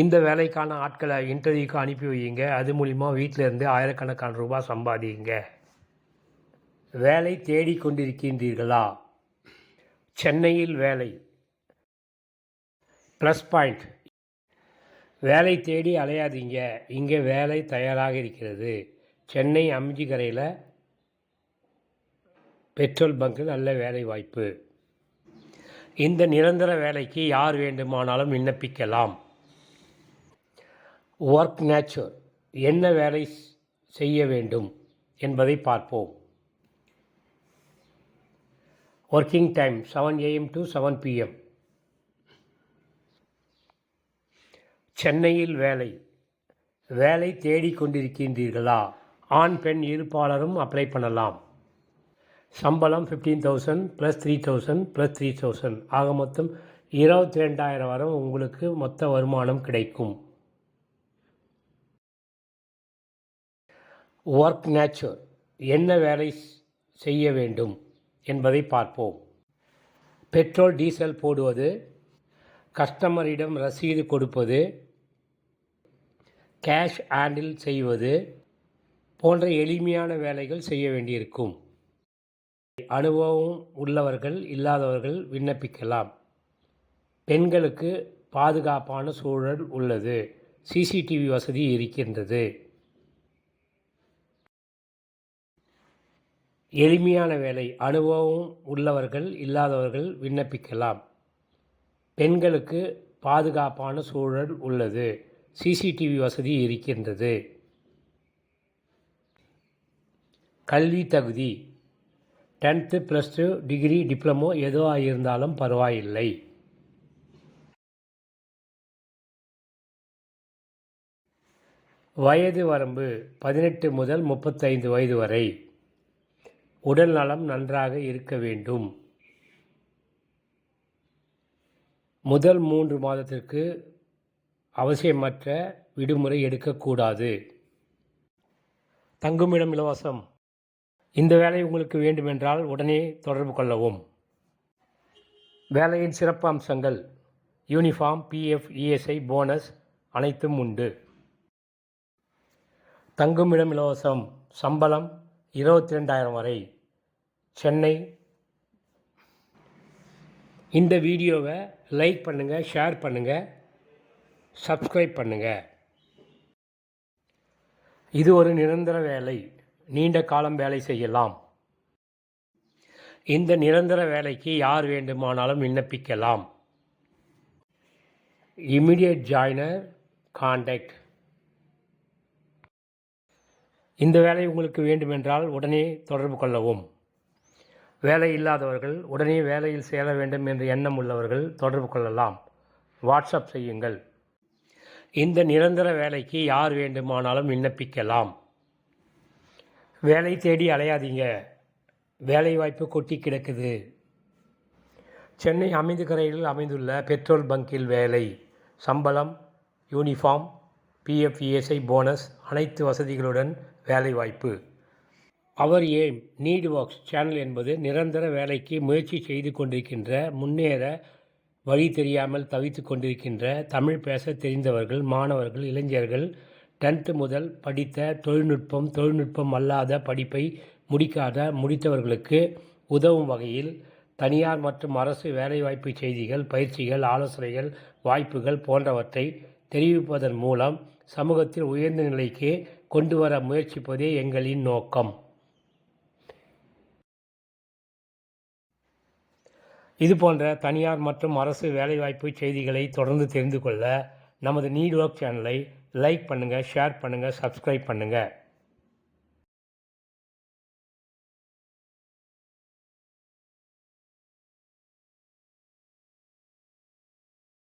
இந்த வேலைக்கான ஆட்களை இன்டர்வியூக்கு அனுப்பி வையுங்க. அது மூலிமா வீட்டிலேருந்து ஆயிரக்கணக்கான ரூபாய் சம்பாதிங்க வேலை தேடிக்கொண்டிருக்கின்றீர்களா சென்னையில் வேலை. ப்ளஸ் பாயிண்ட் வேலை தேடி அலையாதீங்க. இங்கே வேலை தயாராக இருக்கிறது. சென்னை அம்ஜிக்கரையில் பெட்ரோல் பங்க்கில் நல்ல வேலை வாய்ப்பு. இந்த நிரந்தர வேலைக்கு யார் வேண்டுமானாலும் விண்ணப்பிக்கலாம். ஒர்க் நேச்சர் என்ன வேலை செய்ய வேண்டும் என்பதை பார்ப்போம். Working time seven AM to seven PM சென்னையில் வேலை. வேலை தேடிக் கொண்டிருக்கின்றீர்களா? ஆண் பெண் இருப்பாளரும் அப்ளை பண்ணலாம். சம்பளம் fifteen thousand plus three thousand plus three thousand ஆக மொத்தம் இருபத்தி ரெண்டாயிரம் வரை உங்களுக்கு மொத்த வருமானம் கிடைக்கும். ஒர்க் நேச்சர் என்ன வேலை செய்ய வேண்டும் என்பதை பார்ப்போம். பெட்ரோல் டீசல் போடுவது கஸ்டமரிடம் ரசீது கொடுப்பது கேஷ் ஹேண்டில் செய்வது போன்ற எளிமையான வேலைகள் செய்ய வேண்டியிருக்கும். அனுபவம் உள்ளவர்கள் இல்லாதவர்கள் விண்ணப்பிக்கலாம். பெண்களுக்கு பாதுகாப்பான சூழல் உள்ளது. சிசிடிவி வசதி இருக்கின்றது. எளிமையான வேலை அனுபவம் உள்ளவர்கள் இல்லாதவர்கள் விண்ணப்பிக்கலாம். பெண்களுக்கு பாதுகாப்பான சூழல் உள்ளது. சிசிடிவி வசதி இருக்கின்றது. கல்வி தகுதி. Tenth plus two degree diploma எதுவாக இருந்தாலும் பரவாயில்லை. வயது வரம்பு பதினெட்டு முதல் முப்பத்தைந்து வயது வரை. உடல் நலம் நன்றாக இருக்க வேண்டும். முதல் மூன்று மாதத்திற்கு அவசியமற்ற விடுமுறை எடுக்கக்கூடாது. தங்குமிடம் இலவசம். இந்த வேலை உங்களுக்கு வேண்டுமென்றால் உடனே தொடர்பு கொள்ளவும். வேலையின் சிறப்பு அம்சங்கள். யூனிஃபார்ம் பிஎஃப் இஎஸ்ஐ போனஸ் அனைத்தும் உண்டு. தங்குமிடம் இலவசம். சம்பளம் இருபத்தி ரெண்டாயிரம் வரை. சென்னை. இந்த வீடியோவை லைக் பண்ணுங்கள் ஷேர் பண்ணுங்கள் சப்ஸ்கிரைப் பண்ணுங்கள் இது ஒரு நிரந்தர வேலை. நீண்ட காலம் வேலை செய்யலாம். இந்த நிரந்தர வேலைக்கு யார் வேண்டுமானாலும் விண்ணப்பிக்கலாம். இமிடியட் ஜாயினர் கான்டாக்ட் இந்த வேலை உங்களுக்கு வேண்டுமென்றால் உடனே தொடர்பு கொள்ளவும். வேலை இல்லாதவர்கள் உடனே வேலையில் சேர வேண்டும் என்ற எண்ணம் உள்ளவர்கள் தொடர்பு கொள்ளலாம். வாட்ஸ்அப் செய்யுங்கள். இந்த நிரந்தர வேலைக்கு யார் வேண்டுமானாலும் விண்ணப்பிக்கலாம். வேலை தேடி அலையாதீங்க. வேலை வாய்ப்பு கொட்டி கிடக்குது. சென்னை அமைந்துக்கரையில் அமைந்துள்ள பெட்ரோல் பங்கில் வேலை. சம்பளம் யூனிஃபார்ம் பிஎஃப் இஎஸ்ஐ போனஸ் அனைத்து வசதிகளுடன் வேலை வாய்ப்பு our aim need works channel என்பது நிரந்தர வேலைக்கு முயற்சி செய்து கொண்டிருக்கின்ற முன்னேற வழி தெரியாமல் தவித்து கொண்டிருக்கின்ற தமிழ் பேச தெரிந்தவர்கள் மாணவர்கள் இளைஞர்கள் டென்த்து முதல் படித்த தொழில்நுட்பம் தொழில்நுட்பம் அல்லாத படிப்பை முடிக்காத முடித்தவர்களுக்கு உதவும் வகையில் தனியார் மற்றும் அரசு வேலைவாய்ப்பு செய்திகள் பயிற்சிகள் ஆலோசனைகள் வாய்ப்புகள் போன்றவற்றை தெரிவிப்பதன் மூலம் சமூகத்தில் உயர்ந்த நிலைக்கு கொண்டு வர முயற்சிப்பதே எங்களின் நோக்கம். இது போன்ற தனியார் மற்றும் அரசு வேலைவாய்ப்பு செய்திகளை தொடர்ந்து தெரிந்து கொள்ள நமது நீட் ஒர்க் சேனலை லைக் பண்ணுங்கள் ஷேர் பண்ணுங்கள் சப்ஸ்கிரைப் பண்ணுங்கள்